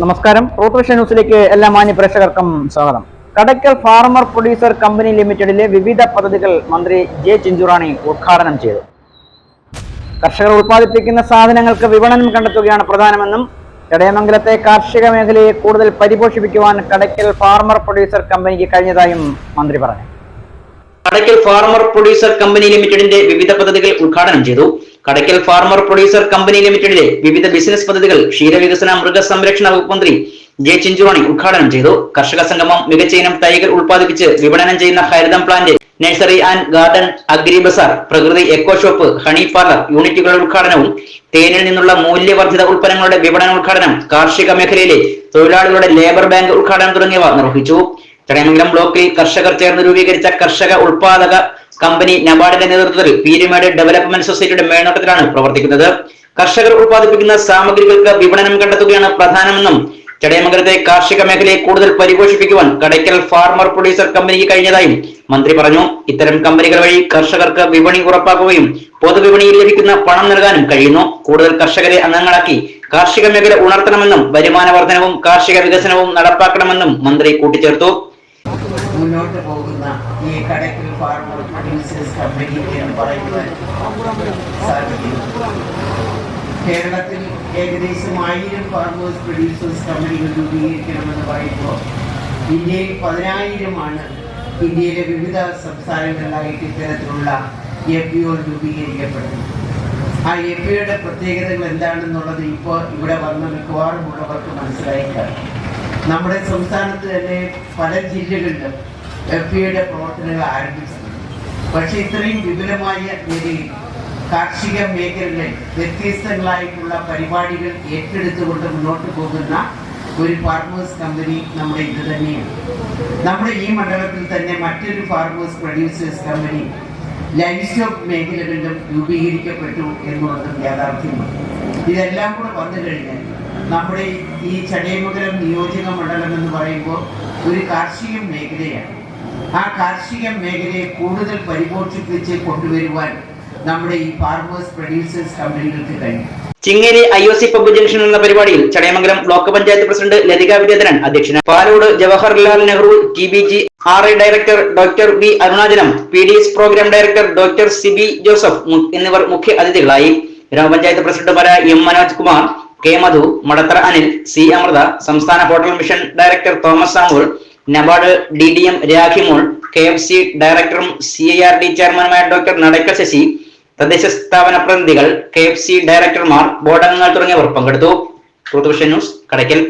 നമസ്കാരം. റൂട്ട് ന്യൂസിലേക്ക് എല്ലാ മാന്യ പ്രേക്ഷകർക്കും സ്വാഗതം. കടയ്ക്കൽ ഫാർമർ പ്രൊഡ്യൂസർ കമ്പനി ലിമിറ്റഡിലെ വിവിധ പദ്ധതികൾ മന്ത്രി ജെ ചിഞ്ചുറാണി ഉദ്ഘാടനം ചെയ്തു. കർഷകർ ഉൽപ്പാദിപ്പിക്കുന്ന സാധനങ്ങൾക്ക് വിപണനം കണ്ടെത്തുകയാണ് പ്രധാനമെന്നും ചടയമംഗലത്തെ കാർഷിക മേഖലയെ കൂടുതൽ പരിപോഷിപ്പിക്കുവാൻ കടയ്ക്കൽ ഫാർമർ പ്രൊഡ്യൂസർ കമ്പനിക്ക് കഴിഞ്ഞതായും മന്ത്രി പറഞ്ഞു. കടയ്ക്കൽ ഫാർമർ പ്രൊഡ്യൂസർ കമ്പനി ലിമിറ്റഡിന്റെ വിവിധ പദ്ധതികൾ ഉദ്ഘാടനം ചെയ്തു. കടയ്ക്കൽ ഫാർമർ പ്രൊഡ്യൂസർ കമ്പനി ലിമിറ്റഡിലെ വിവിധ ബിസിനസ് പദ്ധതികൾ ക്ഷീരവികസന മൃഗസംരക്ഷണ വകുപ്പ് മന്ത്രി ജെ ചിഞ്ചുറാണി ഉദ്ഘാടനം ചെയ്തു. കർഷക സംഗമം മികച്ച ഇനം തൈകൾ ഉൽപ്പാദിപ്പിച്ച് വിപണനം ചെയ്യുന്ന Haritham plant nursery and garden agri bazaar Prakriti eco shop honey parlour യൂണിറ്റുകളുടെ ഉദ്ഘാടനവും തേനിൽ നിന്നുള്ള മൂല്യവർദ്ധിത ഉൽപ്പന്നങ്ങളുടെ വിപണന ഉദ്ഘാടനം കാർഷിക മേഖലയിലെ തൊഴിലാളികളുടെ ലേബർ ബാങ്ക് ഉദ്ഘാടനം തുടങ്ങിയവ നിർവഹിച്ചു. ചടയമംഗലം ബ്ലോക്കിൽ കർഷകർ ചേർന്ന് രൂപീകരിച്ച കർഷക ഉൽപാദക കമ്പനി നബാർഡിന്റെ നേതൃത്വത്തിൽ പീരുമേട് ഡെവലപ്മെന്റ് സൊസൈറ്റിയുടെ മേൽനോട്ടത്തിലാണ് പ്രവർത്തിക്കുന്നത്. കർഷകർ ഉൽപ്പാദിപ്പിക്കുന്ന സാമഗ്രികൾക്ക് വിപണനം കണ്ടെത്തുകയാണ് പ്രധാനമെന്നും ചടയമംഗലത്തെ കാർഷിക മേഖലയെ കൂടുതൽ പരിപോഷിപ്പിക്കുവാൻ കടയ്ക്കൽ ഫാർമർ പ്രൊഡ്യൂസർ കമ്പനിക്ക് കഴിഞ്ഞതായും മന്ത്രി പറഞ്ഞു. ഇത്തരം കമ്പനികൾ വഴി കർഷകർക്ക് വിപണി ഉറപ്പാക്കുകയും പൊതുവിപണിയിൽ ലഭിക്കുന്ന പണം നൽകാനും കഴിയുന്നു. കൂടുതൽ കർഷകരെ അംഗങ്ങളാക്കി കാർഷിക മേഖല ഉണർത്തണമെന്നും വരുമാന വർധനവും കാർഷിക വികസനവും നടപ്പാക്കണമെന്നും മന്ത്രി കൂട്ടിച്ചേർത്തു. മുന്നോട്ട് പോകുന്ന ഈ കടയ്ക്കൽ ഫാർമർ പ്രൊഡ്യൂസേഴ്സ് കമ്പനി എന്ന് പറയുവാൻ സാധിക്കും കേരളത്തിൽ ഏകദേശം ആയിരം ഫാർമേഴ്സ് പ്രൊഡ്യൂസേഴ്സ് കമ്പനികൾ രൂപീകരിക്കണമെന്ന് പറയുമ്പോൾ ഇന്ത്യയിൽ പതിനായിരമാണ് ഇന്ത്യയിലെ വിവിധ സംസ്ഥാനങ്ങളിലായിട്ട് ഇത്തരത്തിലുള്ള എഫ് പി ഒ രൂപീകരിക്കപ്പെടുന്നത്. ആ എഫ് പി ഒയുടെ പ്രത്യേകതകൾ എന്താണെന്നുള്ളത് ഇപ്പോൾ ഇവിടെ വന്ന മിക്കവാറും ഉള്ളവർക്ക് മനസ്സിലായിക്കാണ് നമ്മുടെ സംസ്ഥാനത്ത് തന്നെ പല ജില്ലകളിലും എഫ് ഐയുടെ പ്രവർത്തനങ്ങൾ ആരംഭിച്ചത് പക്ഷേ ഇത്രയും വിപുലമായ നിലയിൽ കാർഷിക മേഖലകളിൽ വ്യത്യസ്തങ്ങളായിട്ടുള്ള പരിപാടികൾ ഏറ്റെടുത്തുകൊണ്ട് മുന്നോട്ട് പോകുന്ന ഒരു ഫാർമേഴ്സ് കമ്പനി നമ്മുടെ ഇത് തന്നെയാണ്. നമ്മുടെ ഈ മണ്ഡലത്തിൽ തന്നെ മറ്റൊരു farmers producers company livestock മേഖലകളിലും രൂപീകരിക്കപ്പെട്ടു എന്നുള്ളതും യാഥാർത്ഥ്യമാണ്. ഇതെല്ലാം കൂടെ വന്നു കഴിഞ്ഞാൽ നമ്മുടെ ഈ ചടയമംഗലം നിയോജക മണ്ഡലം എന്ന് പറയുമ്പോൾ ഒരു കാർഷിക മേഖലയാണ്. ആ കാർഷിക മേഖലയെ കൂടുതൽ പരിപോഷിപ്പിച്ച് കൊണ്ടുവരുവാൻ നമ്മുടെ ഈ ഫാർമേഴ്സ് പ്രൊഡ്യൂസേഴ്സ് കമ്പനികൾക്ക് കഴിയും. Chingeri I O C pub junction എന്ന പരിപാടിയിൽ Chadayamangalam block panchayat president Latika Vidyadharan അധ്യക്ഷന Palode Jawaharlal Nehru T B G R I director doctor V Arunachalam P D S programme director doctor Sibi Joseph എന്നിവർ മുഖ്യ അതിഥികളായി. ഗ്രാമപഞ്ചായത്ത് പ്രസിഡന്റുമാരായ M Manoj Kumar K Madhu Madathara Anil C Amrita സംസ്ഥാന hotel mission director Thomas Samuel NABARD D D M Rakhimol K F C ഡയറക്ടറും C I R D ചെയർമാനുമായ doctor Nadakkal Sasi തദ്ദേശ സ്ഥാപന പ്രതിനിധികൾ കെ എഫ് സി ഡയറക്ടർമാർ ബോർഡ് അംഗങ്ങൾ തുടങ്ങിയവർ പങ്കെടുത്തു. ന്യൂസ് കടയ്ക്കൽ.